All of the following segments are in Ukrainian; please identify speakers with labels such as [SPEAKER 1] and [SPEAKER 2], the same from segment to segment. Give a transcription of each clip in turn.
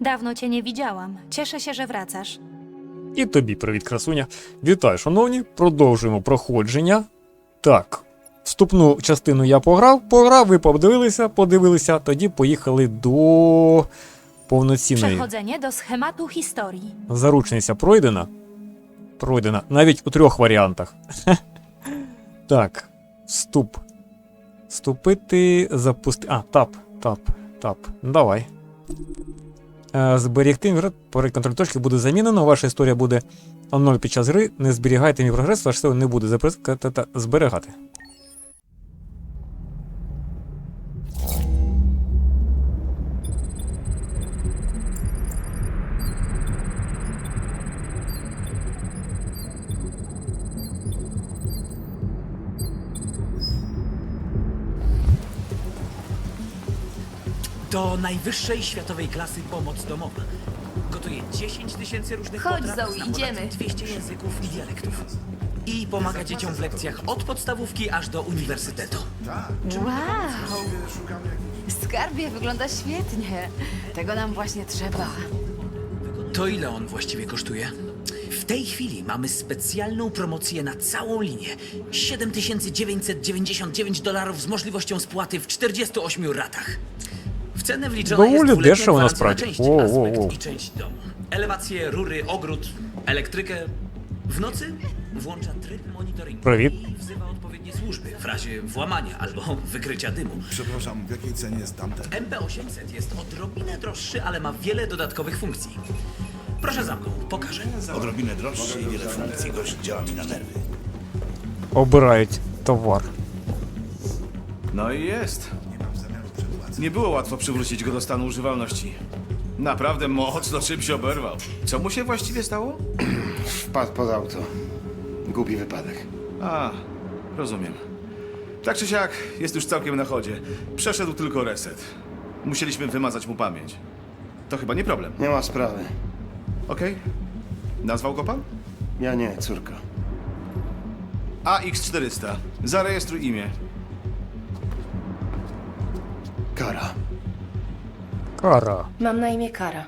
[SPEAKER 1] Dawno cię nie widziałam. Cieszę się, że wracasz.
[SPEAKER 2] І тобі привіт, красуня. Вітаю, шановні. Продовжуємо проходження. Так, вступну частину я пограв, пограв, ви подивилися, подивилися, тоді поїхали до повноцінної.
[SPEAKER 1] Przechodzenie do schematu historii.
[SPEAKER 2] Заручниця пройдена. Пройдена. Навіть у трьох варіантах. так, вступ. Вступити, запусти. А, тап, тап, тап. Давай. Е, Зберігти мір контроль точки буде замінено. Ваша історія буде 0 під час гри. Не зберігайте мій прогрес, ваш сил не буде заприскати та зберігати.
[SPEAKER 3] To najwyższej światowej klasy pomoc domowa. Gotuje 10 tysięcy różnych
[SPEAKER 4] Chodź,
[SPEAKER 3] potraw,
[SPEAKER 4] Zoe,
[SPEAKER 3] ponad
[SPEAKER 4] idziemy.
[SPEAKER 3] 200 języków i dialektów. I pomaga dzieciom w lekcjach od podstawówki aż do uniwersytetu.
[SPEAKER 4] Wow! Skarbie wygląda świetnie. Tego nam właśnie trzeba.
[SPEAKER 3] To ile on właściwie kosztuje? W tej chwili mamy specjalną promocję na całą linię. 7999 dolarów z możliwością spłaty w 48 ratach W cenę wliczona
[SPEAKER 2] Доволі
[SPEAKER 3] jest dwuletnia
[SPEAKER 2] дешево,
[SPEAKER 3] gwarancja na
[SPEAKER 2] насправді.
[SPEAKER 3] części,
[SPEAKER 2] Воу, воу,
[SPEAKER 3] aspekt
[SPEAKER 2] воу.
[SPEAKER 3] i część domu. Elewacje, rury, ogród, elektrykę. W nocy włącza tryb monitoringu
[SPEAKER 2] Привіт.
[SPEAKER 3] i wzywa odpowiednie służby w razie włamania albo wykrycia dymu.
[SPEAKER 5] Przepraszam, w jakiej cenie jest tamten?
[SPEAKER 3] MP800 jest odrobinę droższy, ale ma wiele dodatkowych funkcji. Proszę za mną, pokażę.
[SPEAKER 5] Odrobinę droższy i wiele funkcji. Gość działa mi na nerwy.
[SPEAKER 2] Обирають товар.
[SPEAKER 6] No i jest. Nie było łatwo przywrócić go do stanu używalności. Naprawdę mocno czym się oberwał. Co mu się właściwie stało?
[SPEAKER 7] Wpadł pod auto. Głupi wypadek.
[SPEAKER 6] A, rozumiem. Tak czy siak, jest już całkiem na chodzie. Przeszedł tylko reset. Musieliśmy wymazać mu pamięć. To chyba nie problem,
[SPEAKER 7] Nie ma sprawy.
[SPEAKER 6] okej? Nazwał go pan?
[SPEAKER 7] Ja nie, córka.
[SPEAKER 6] AX400. Zarejestruj imię.
[SPEAKER 7] Kara.
[SPEAKER 2] Kara.
[SPEAKER 8] Mam na imię Kara.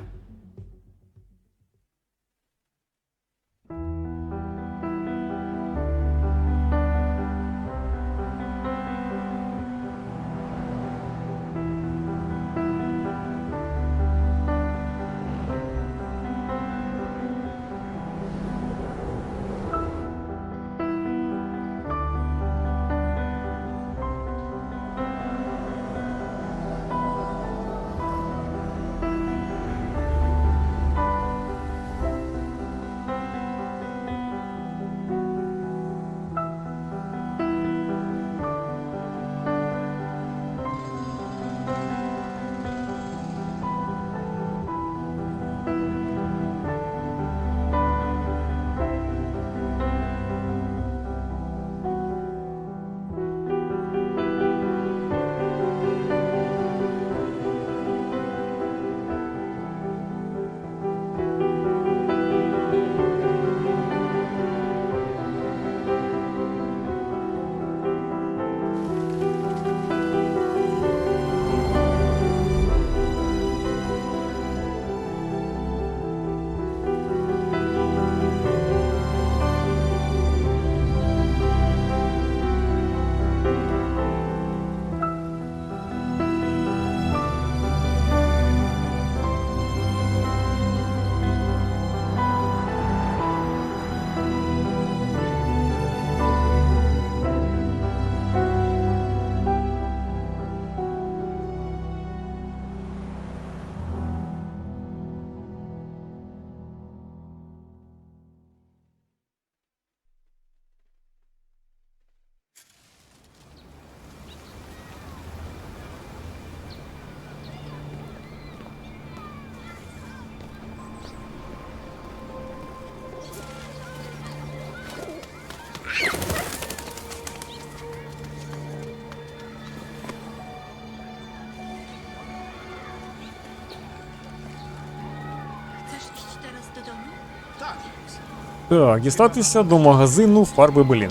[SPEAKER 1] Е,
[SPEAKER 2] так, дістатися до магазину фарби блін.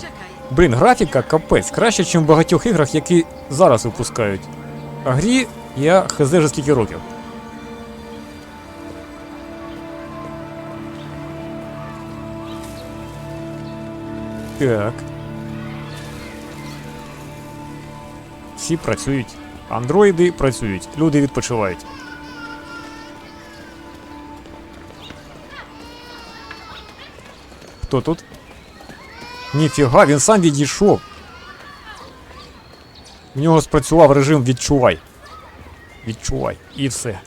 [SPEAKER 2] Блін, графіка капець краще, ніж в багатьох іграх, які зараз випускають. А грі я хз вже скільки років. Так. Всі працюють. Андроїди працюють, люди відпочивають. Хто тут? Ніфіга, він сам відійшов. В нього спрацював режим відчувай. Відчувай. І все.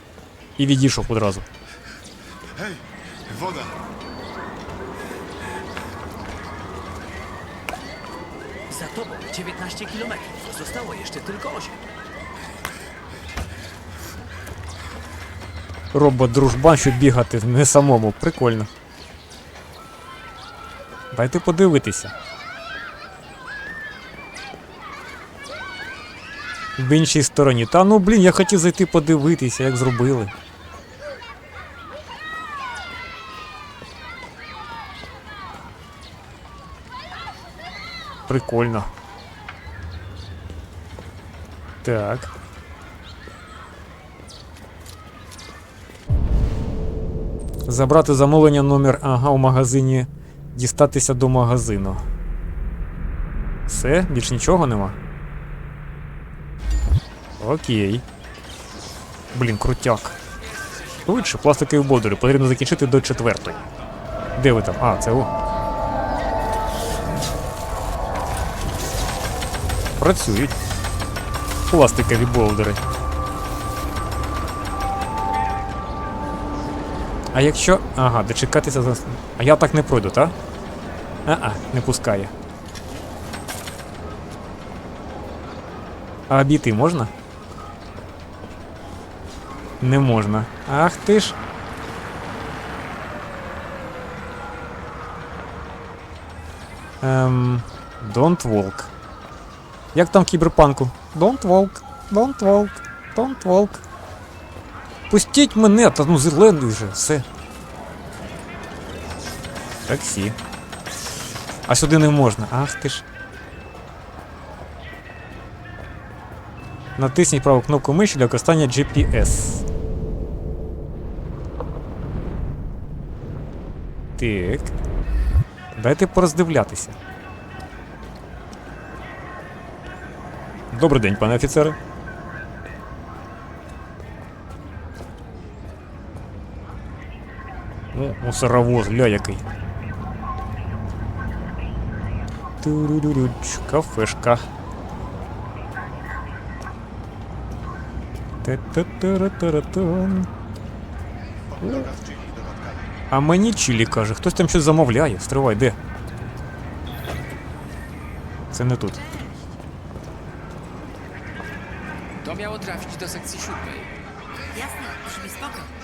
[SPEAKER 2] І відійшов одразу.
[SPEAKER 5] Hej, woda!
[SPEAKER 3] Za tobą 19 kilometrów. Zostało jeszcze tylko 8.
[SPEAKER 2] Робот-дружбан, щоб бігати не самому. Прикольно. Дайте подивитися. В іншій стороні. Та ну блін, я хотів зайти подивитися, як зробили. Прикольно. Так. Забрати замовлення номер ага у магазині. Дістатися до магазину. Все, більш нічого нема. Окей. Блін, крутяк. Швидше, пластикові бовдури. Потрібно закінчити до четвертої. Де ви там? А, це о. Працюють. Пластикові бовдури. А якщо. Ага, дочекатися за. А я так не пройду, так? А-а, не пускає. А обійти можна? Не можна. Ах ти ж. Ем. Don't walk. Як там кіберпанку? Don't walk, don't walk, don't walk. Пустіть мене, та ну зелений вже, все. Таксі. А сюди не можна. Ах ти ж. Натисніть праву кнопку миші для використання GPS. Так. Дайте пороздивлятися. Добрий день, пане офіцере. О, мусоровоз, гля який. Кафешка. А мені чилі каже, хтось там щось замовляє. Стривай, де? Це не тут.
[SPEAKER 8] To miało trafić do sekcji siódmej.
[SPEAKER 1] Jasne, brzmi spoko.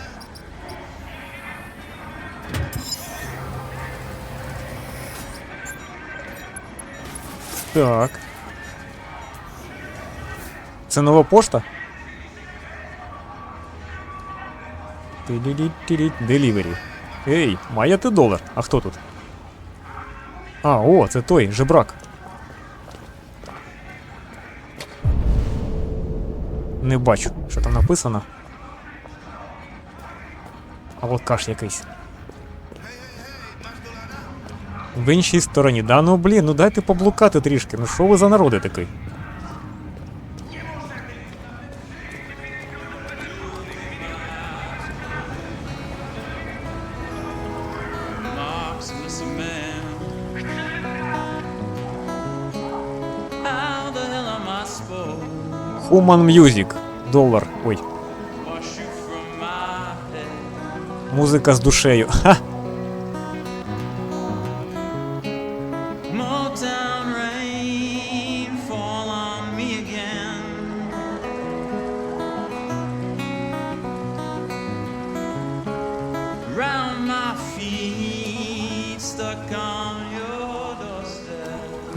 [SPEAKER 2] Так. Це нова пошта? Делівері. Ей, маєте долар? А хто тут? А, о, це той, жебрак. Не бачу, що там написано. Алкаш якийсь. В іншій стороні. Да ну блін, ну дайте поблукати трішки. Ну що ви за народи такий? Human Music. Долар. Ой, музика з душею. Ха!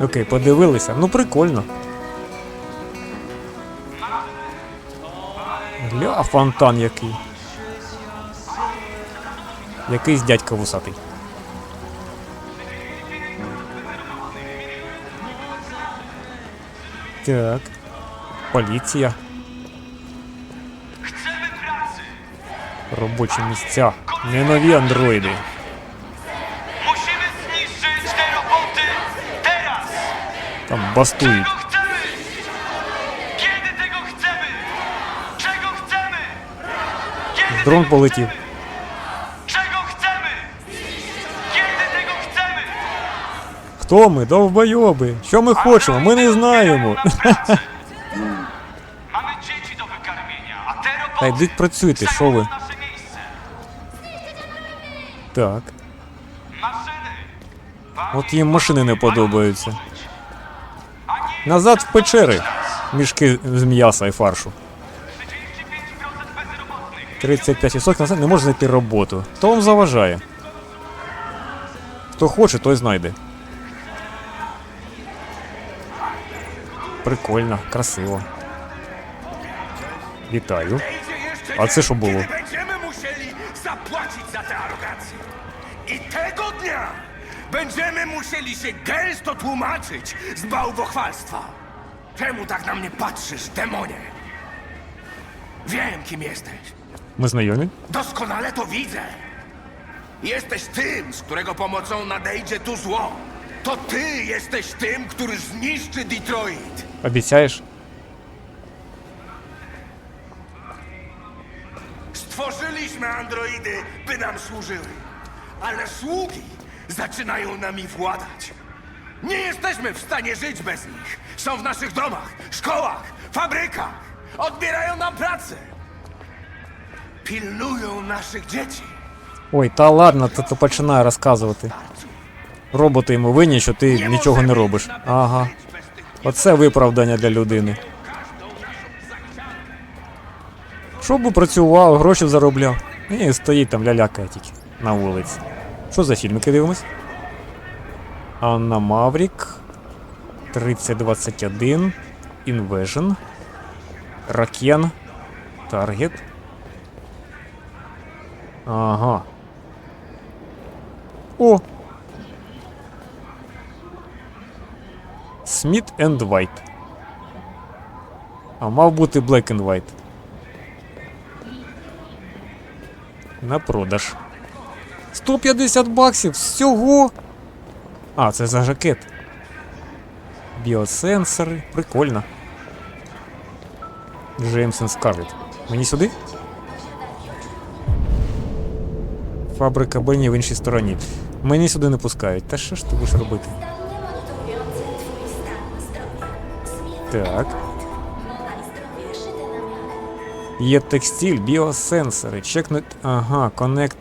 [SPEAKER 2] Окей, подивилися. Ну прикольно. Гля, фонтан який. Якийсь дядька вусатий. Так. Поліція. Робочі місця. Не нові андроїди.
[SPEAKER 9] Chcemy? Kiedy
[SPEAKER 2] Дрон полетів. Хто ми? Довбойоби. Що ми хочемо? Ми не знаємо. Та йдіть працюйте, що ви? Так. От їм машини не подобаються. Назад в печери. Мішки з м'яса і фаршу.
[SPEAKER 9] 35%
[SPEAKER 2] назад не може знайти роботу. Хто вам заважає? Хто хоче, той знайде. Прикольно, красиво. Вітаю. А це що було?
[SPEAKER 10] Będziemy musieli zapłacić za tę arogancję. I tego dnia będziemy musieli się gęsto tłumaczyć z bałwochwalstwa. Czemu tak na mnie patrzysz, demonie? Wiem, kim jesteś.
[SPEAKER 2] Ми знайомі?
[SPEAKER 10] Doskonale to widzę. Jesteś tym, z którego pomocą nadejdzie tu zło. To ty jesteś tym, który zniszczy Detroit.
[SPEAKER 2] Обіцяєш?
[SPEAKER 10] Stworzyliśmy androidy, by nam służyły. Ale sługi zaczynają nami władać. Nie jesteśmy w stanie żyć bez nich. Są w naszych domach, szkołach, fabrykach. Odbierają nam pracę. Pilnują naszych dzieci.
[SPEAKER 2] Ой, та ладно, то, то починає розказувати. Роботи йому винні, що ти нічого не робиш. Ага. Оце виправдання для людини. Щоб працював, гроші заробляв. І стоїть там лялякає тільки на вулиці. Що за фільмики дивимось? Анна Маврік. 3021. Invasion. Ракен. Таргет. Ага. О! Сміт енд Вайт. А мав бути Black and White. На продаж. 150 баксів всього. А, це за жакет. Біосенсори. Прикольно. Джеймсон Скарлетт. Мені сюди? Фабрика Бенні в іншій стороні. Мені сюди не пускають. Та що ж ти будеш робити? Так. Є текстиль, біосенсори. Чекнуть. Ага, коннект.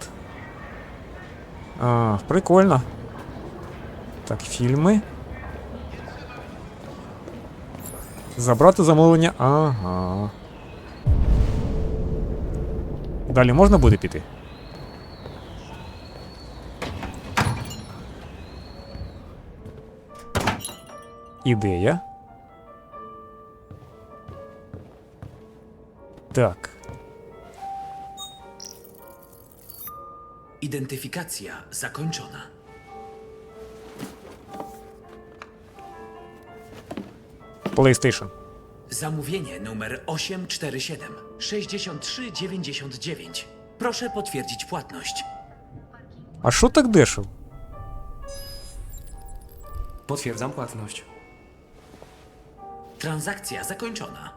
[SPEAKER 2] А, прикольно. Так, фільми. Забрати замовлення. Ага. Далі можна буде піти? Ідея. Так.
[SPEAKER 3] Identyfikacja zakończona.
[SPEAKER 2] PlayStation.
[SPEAKER 3] Zamówienie numer 847 6399. Proszę potwierdzić płatność.
[SPEAKER 2] А що так дешево?
[SPEAKER 8] Potwierdzam płatność.
[SPEAKER 3] Transakcja zakończona.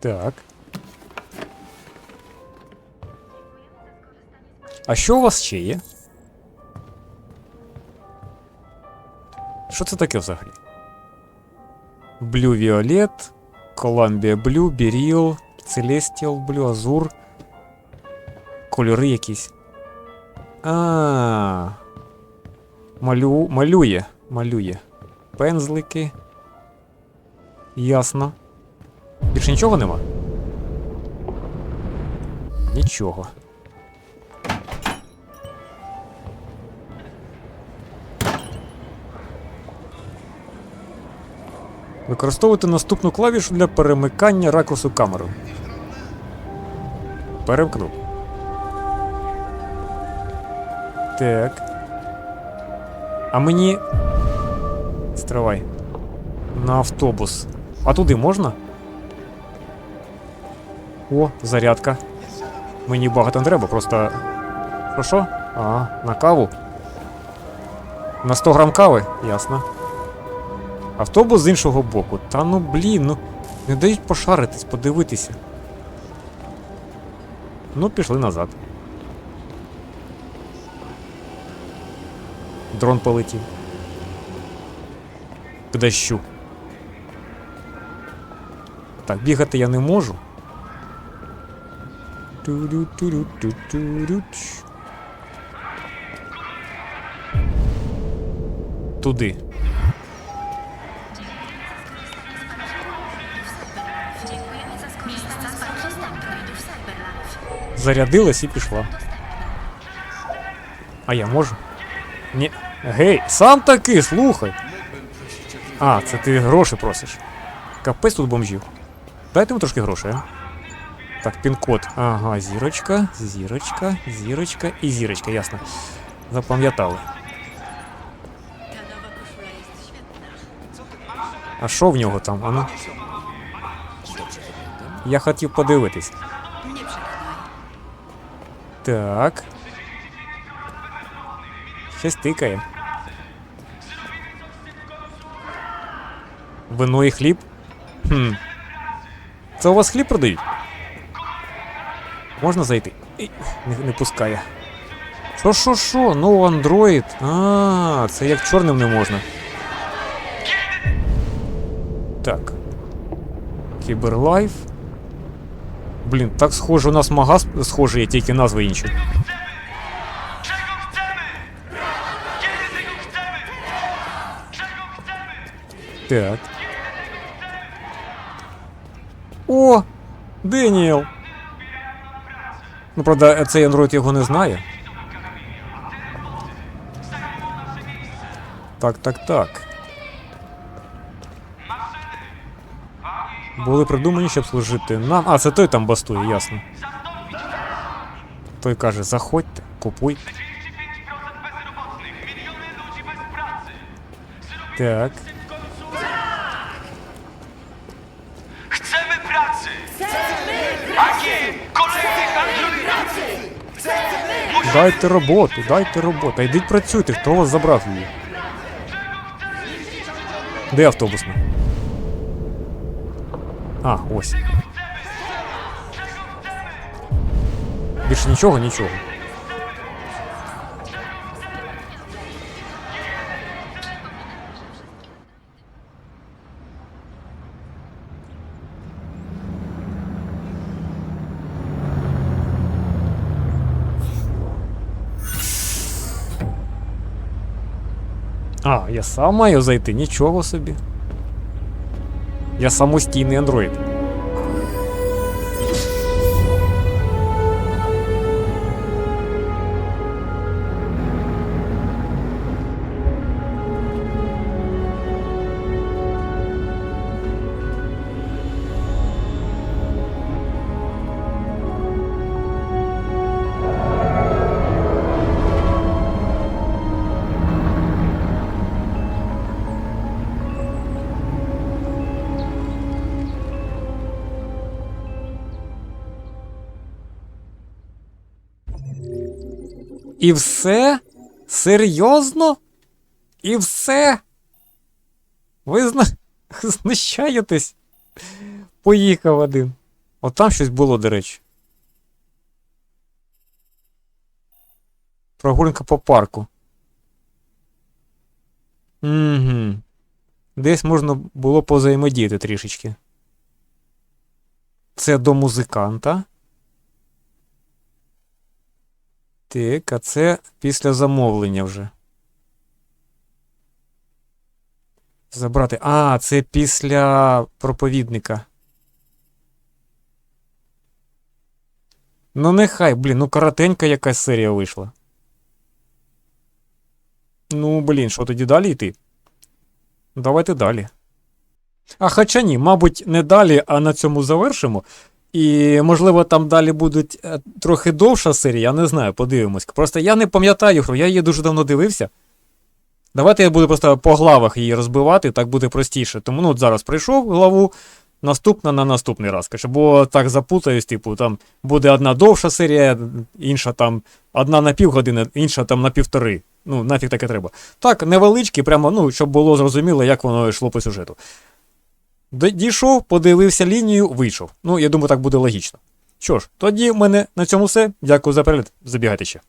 [SPEAKER 2] Так. А що у вас ще є? Що це таке взагалі? Blue Violet, Columbia Blue, Beryl, Celestial Blue, Azur. Кольори якісь. А. Малю... Малює. Малює. Пензлики. Ясно. Більше нічого нема? Нічого. Використовуйте наступну клавішу для перемикання ракурсу камери. Перемкнув. Так. А мені. Стривай. На автобус. А туди можна? О, зарядка. Мені багато не треба, просто. Що що? А, на каву. На 100 грам кави? Ясно. Автобус з іншого боку. Та ну блін, ну не дають пошаритись, подивитися. Ну, пішли назад. Дрон полетів. К дощу. Так, бігати я не можу. Туди. Зарядилась і пішла. А я можу? Ні. Гей, сам таки, слухай. А, це ти гроші просиш. Капець тут бомжів. Дайте йому трошки грошей, а. Так, пін-код. Ага, зірочка, зірочка, зірочка і зірочка, ясно. Запам'ятали. А що в нього там? Ану? Я хотів подивитись. Так. Щось тикає. Вино і хліб? Хм. Це у вас хліб продають? Можна зайти? Ій, Не, не пускає. Що, що, що? Ну, Android. А, це як чорним не можна. Так. Кіберлайф. Блін, так схоже, у нас магаз схожий, є, тільки назви інші. Так. О! Деніел! Ну, правда, цей Android його не знає. Так, так, так. Були придумані, щоб служити нам. А, це той там бастує, ясно. Той каже, заходьте, купуйте. Так.
[SPEAKER 10] Chcemy pracy! Chcemy pracy! Kolejnych androidów!
[SPEAKER 2] Дайте роботу, дайте роботу. А йдіть працюйте, хто вас забрав її? Де автобусна? А, ось. Більше нічого, нічого. А, я сам маю зайти, нічого собі. Я самостійний андроїд. І все? Серйозно? І все? Ви зна... знущаєтесь? Поїхав один. От там щось було, до речі. Прогулянка по парку. Угу. Десь можна було позаємодіяти трішечки. Це до музиканта. Так, а це після замовлення вже. Забрати. А, це після проповідника. Ну, нехай, блін, ну коротенька якась серія вийшла. Ну, блін, що тоді далі йти? Давайте далі. А хоча ні, мабуть, не далі, а на цьому завершимо. І, можливо, там далі будуть е, трохи довша серія, я не знаю, подивимось. Просто я не пам'ятаю я її дуже давно дивився. Давайте я буду просто по главах її розбивати, так буде простіше. Тому ну, от зараз пройшов главу, наступна на наступний раз. Каже, бо так запутаюсь, типу, там буде одна довша серія, інша там одна на півгодини, інша там на півтори. Ну, нафіг таке треба. Так, невеличкий, прямо, ну, щоб було зрозуміло, як воно йшло по сюжету. Дійшов, подивився лінію, вийшов. Ну, я думаю, так буде логічно. Що ж, тоді в мене на цьому все. Дякую за перегляд. Забігайте ще.